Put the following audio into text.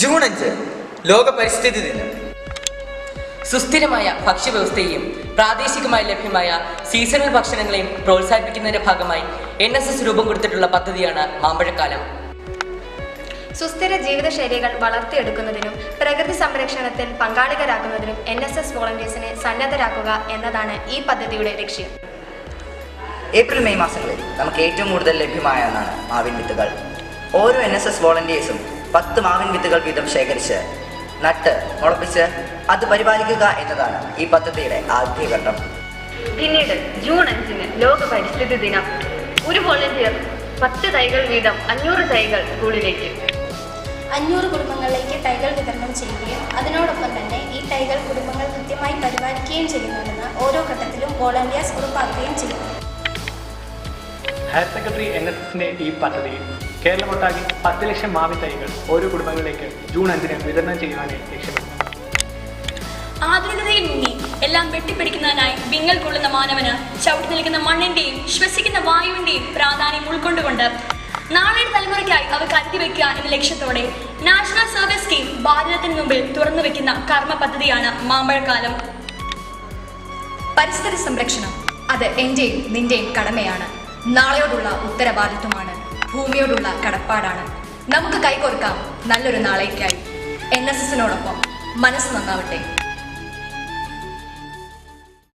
June അഞ്ച് ലോക പരിസ്ഥിതി ദിനം. സുസ്ഥിരമായ ഭക്ഷ്യവ്യവസ്ഥയെയും പ്രാദേശികമായി ലഭ്യമായ സീസണൽ ഭക്ഷണങ്ങളെയും പ്രോത്സാഹിപ്പിക്കുന്നതിന്റെ ഭാഗമായി എൻ എസ് എസ് രൂപം കൊടുത്തിട്ടുള്ള പദ്ധതിയാണ് മാമ്പഴക്കാലം. സുസ്ഥിര ജീവിതശൈലികൾ വളർത്തിയെടുക്കുന്നതിനും പ്രകൃതി സംരക്ഷണത്തിൽ പങ്കാളികരാക്കുന്നതിനും എൻ എസ് എസ് വോളണ്ടിയേഴ്സിനെ സന്നദ്ധരാക്കുക എന്നതാണ് ഈ പദ്ധതിയുടെ ലക്ഷ്യം. ഏപ്രിൽ മെയ് മാസങ്ങളിൽ നമുക്ക് ഏറ്റവും കൂടുതൽ ലഭ്യമായ ഒന്നാണ് മാവിൻ വിത്തുകൾ. ഓരോ എൻ എസ് എസ് വോളണ്ടിയേഴ്സും പത്ത് മാവിൻ വിത്തുകൾ വീതം ശേഖരിച്ച് നട്ട് മുളപ്പിച്ച് അത് പരിപാലിക്കുക എന്നതാണ് ഈ പദ്ധതിയുടെ ആദ്യ ഘട്ടം. പിന്നീട് ജൂൺ അഞ്ചിന് ലോക പരിസ്ഥിതി ദിനം. ഒരു വോളണ്ടിയർ പത്ത് തൈകൾ വീതം അഞ്ഞൂറ് തൈകൾ സ്കൂളിലേക്ക്. അഞ്ഞൂറ് കുടുംബങ്ങളിലേക്ക് തൈകൾ വിതരണം ചെയ്യുകയും അതിനോടൊപ്പം തന്നെ ഈ തൈകൾ കുടുംബങ്ങൾ കൃത്യമായി പരിപാലിക്കുകയും ചെയ്യുന്നുണ്ടെന്ന് ഓരോ ഘട്ടത്തിലും വോളണ്ടിയേഴ്സ് ഉറപ്പാക്കുകയും ചെയ്യുന്നു ഹയർ സെക്കൻഡറി എൻ എസ് എസിന്റെ ഈ പദ്ധതിയിൽ കേരളമൊട്ടാകെ പത്ത് ലക്ഷം മാവി തൈകൾ ഓരോ കുടുംബങ്ങളിലേക്ക് ജൂൺ അഞ്ചിന് വിതരണം ചെയ്യുവാനായി ലക്ഷ്യമിടുന്നു ആധുനികതയിൽ മുങ്ങി എല്ലാം വെട്ടിപ്പിടിക്കുന്നതിനായി വിങ്ങൽ കൊള്ളുന്ന മാനവന് ചവിട്ടി നിൽക്കുന്ന മണ്ണിന്റെയും ശ്വസിക്കുന്ന വായുവിന്റെയും പ്രാധാന്യം ഉൾക്കൊണ്ടുകൊണ്ട് നാളെയുടെ തലമുറയ്ക്കായി അവ കരുതി വെക്കുക എന്ന ലക്ഷ്യത്തോടെ നാഷണൽ സർവീസ് സ്കീം ഭാരതത്തിന് മുമ്പിൽ തുറന്നു വെക്കുന്ന കർമ്മ പദ്ധതിയാണ് മാമ്പഴക്കാലം. പരിസ്ഥിതി സംരക്ഷണം. അത് എന്റെയും നിന്റെയും കടമയാണ്. നാളെയോടുള്ള ഉത്തരവാദിത്വമാണ്. ഭൂമിയോടുള്ള കടപ്പാടാണ്. നമുക്ക് കൈകോർക്കാം നല്ലൊരു നാളേക്കായി. എൻ എസ് എസിനോടൊപ്പം മനസ്സ് നന്നാവട്ടെ.